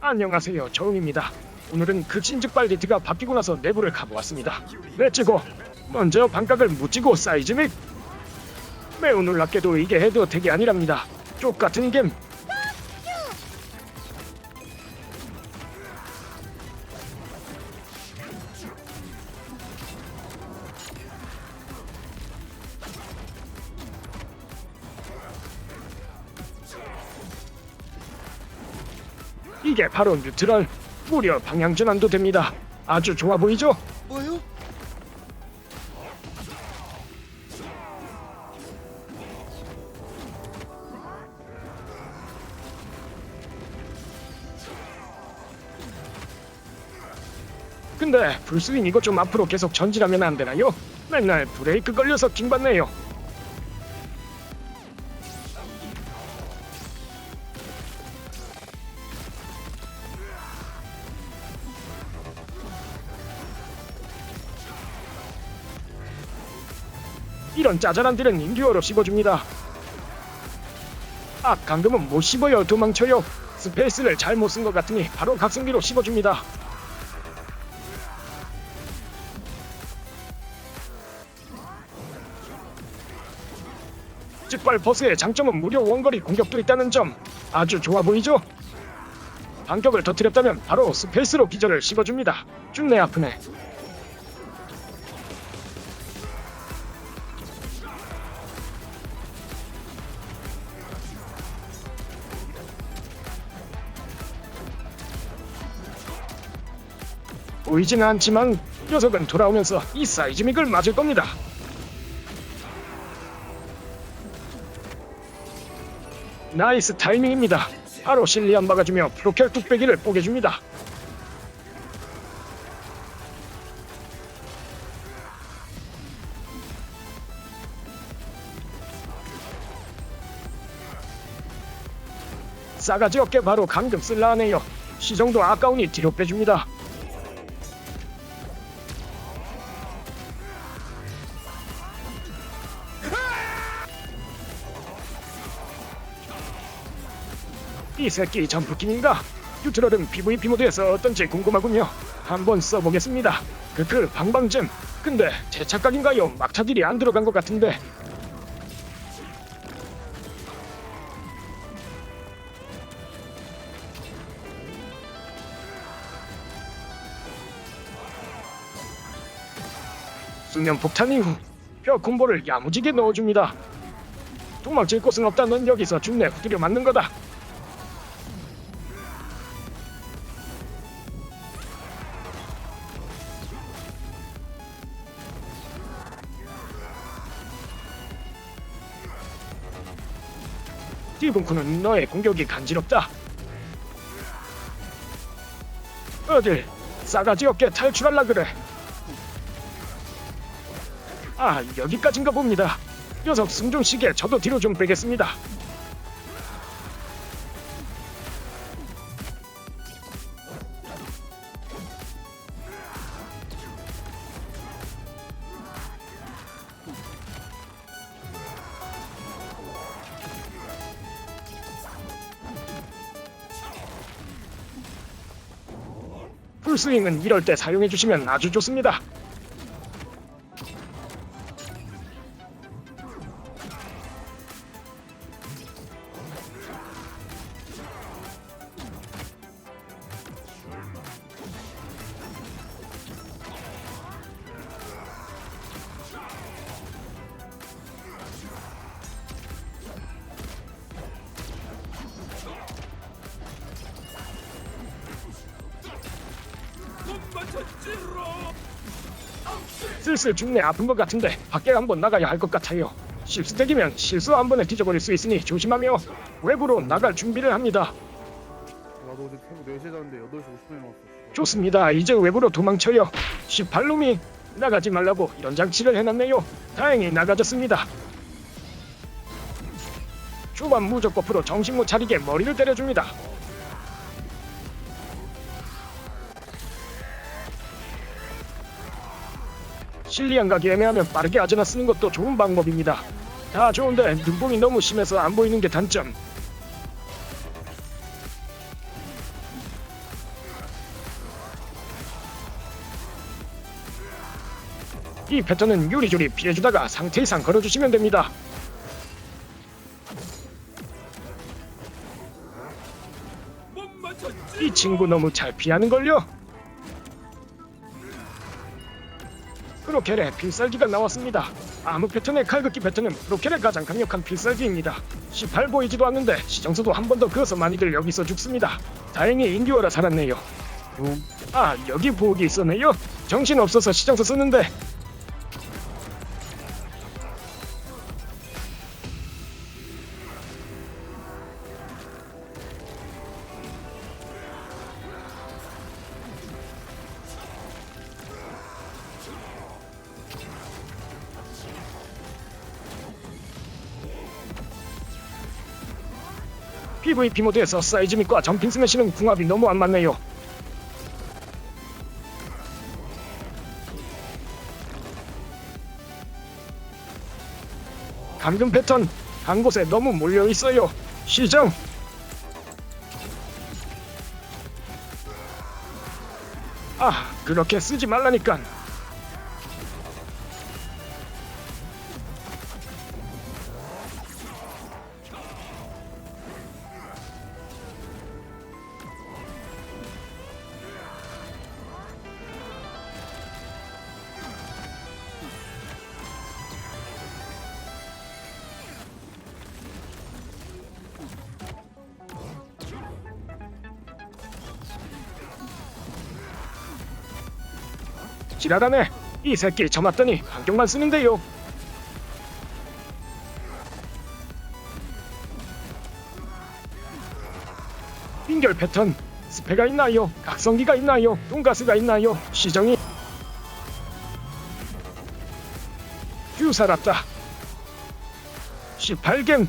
안녕하세요 정입니다. 오늘은 극신즉 발리트가 바뀌고 나서 내부를 가보았습니다. 렛츠고. 먼저 반각을 묻히고 사이즈 및 매우 놀랍게도 이게 해도 되게 아니랍니다. 족같은 겜 이게 바로 뉴트럴 무려 방향 전환도 됩니다 아주 좋아 보이죠? 뭐요? 근데 불스윙 이거 좀 앞으로 계속 전진하면 안 되나요? 맨날 브레이크 걸려서 킹받네요. 이런 짜잘한 딜은 인듀어로 씹어줍니다. 아, 강금은 못 씹어요. 도망쳐요. 스페이스를 잘못 쓴 것 같으니 바로 각성기로 씹어줍니다. 즉발 버스의 장점은 무려 원거리 공격도 있다는 점 아주 좋아 보이죠? 반격을 터뜨렸다면 바로 스페이스로 기절을 씹어줍니다. 죽네 아프네. 보이지는 않지만 녀석은 돌아오면서 이 사이즈믹을 맞을 겁니다. 나이스 타이밍입니다. 바로 실리안 박아주며 프로켈 뚝배기를 뽀개줍니다. 싸가지 없게 바로 감금 쓸라 하네요. 시정도 아까우니 뒤로 빼줍니다. 이 새끼 점프킹인가? 유트럴은 PVP 모드에서 어떤지 궁금하군요. 한번 써보겠습니다. 크크 방방잼. 근데 제 착각인가요? 막차 딜이 안 들어간 것 같은데. 수면 폭탄 이후 뼈 콤보를 야무지게 넣어줍니다. 도망칠 곳은 없다. 넌 여기서 죽네 후드려 맞는 거다. 스티븐쿠는 너의 공격이 간지럽다. 어딜 싸가지 없게 탈출할라 그래. 아 여기까지인가 봅니다. 녀석 승종시계 저도 뒤로 좀 빼겠습니다. 풀스윙은 이럴 때 사용해 주시면 아주 좋습니다. 슬슬 죽네 아픈 것 같은데 밖에 한번 나가야 할 것 같아요. 실수택이면 실수 한 번에 뒤져버릴 수 있으니 조심하며 외부로 나갈 준비를 합니다. 나도 어제 새벽 4시에 잤는데 8시 50분에 나왔어. 좋습니다. 이제 외부로 도망쳐요. 18놈이 나가지 말라고 이런 장치를 해놨네요. 다행히 나가졌습니다. 초반 무적 버프로 정신 못 차리게 머리를 때려줍니다. 실리 양각이 애매하면 빠르게 아제나 쓰는 것도 좋은 방법입니다. 다 좋은데 눈봉이 너무 심해서 안 보이는 게 단점. 이 패턴은 요리조리 피해주다가 상태 이상 걸어주시면 됩니다. 이 친구 너무 잘 피하는걸요? 프로켈의 필살기가 나왔습니다. 아무 패턴의 칼극기 패턴은 프로켈의 가장 강력한 필살기입니다. 18 보이지도 않는데 시정서도 한 번 더 그어서 많이들 여기서 죽습니다. 다행히 인듀어라 살았네요. 좀아 여기 보호기 있었네요. 정신 없어서 시정서 쓰는데 PVP 모드에서 사이즈 밋과 점핑 스매시는 궁합이 너무 안 맞네요. 감금 패턴 한 곳에 너무 몰려 있어요. 시정. 아, 그렇게 쓰지 말라니까. 지랄하네. 이 새끼 저 맞더니 환경만 쓰는데요. 빙결 패턴 스페가 있나요? 각성기가 있나요? 돈가스가 있나요? 시정이 휴 살았다. 18겜